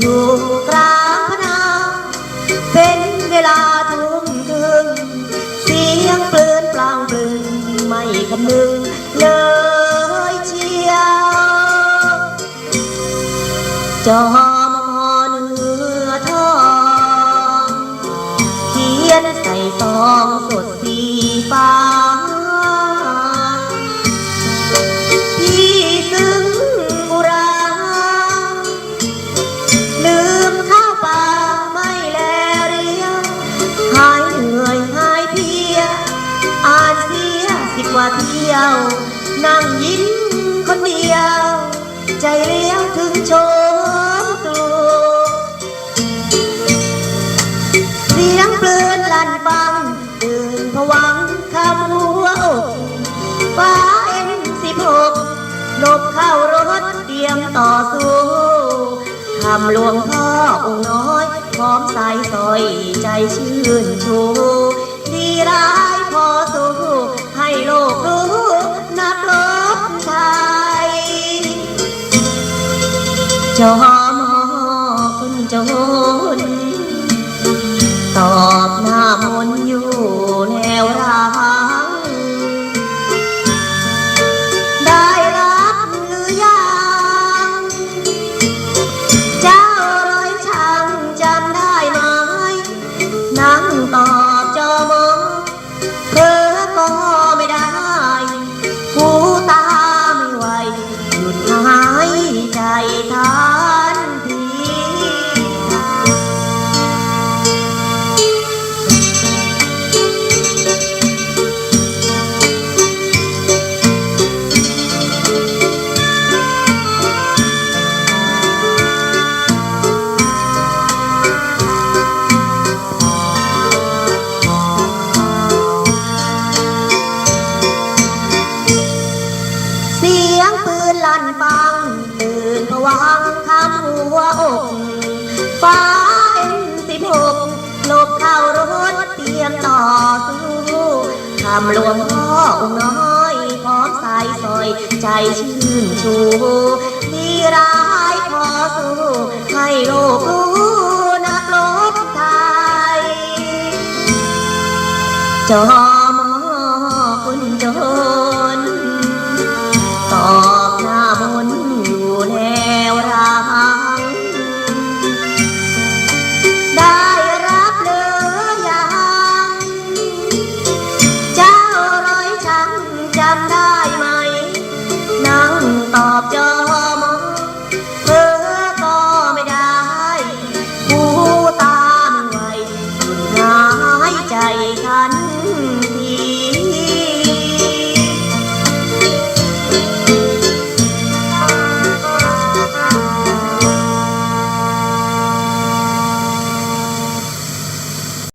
อยู่กลางพนาเป็นเวลาทุ่มถึง เสียงเปลืนปลางปลืนไม่คำนึงเลยเชียวจอมมอนเหือทองเขียนใส่ตองสด ว่าเที่ยว นั่งยิ้มคนเดียว ใจเลี้ยวถึงโชมตัวเสียงปลืนลั่นฟังตื่นผวังคำหัวอกฟ้าเอ็นสิบหกลบเข้ารถเตรียมต่อสู้คำหลวงพ่อองค์น้อยพร้อมสายสอยใจชื่นชูดีร้าย จอมอคนจนตอบน้า เสียงปืนลั่นปังตื่นผวังคำหัวอกฟ้าเอ็นสิบหกลบเข้ารถเตรียมต่อสู้คำหลวงพ่อองค์น้อยพร้อมสายสอยใจชื่นชูดีร้ายพอสู้ให้โลกรู้นักรบไทยจอ ใจท่าน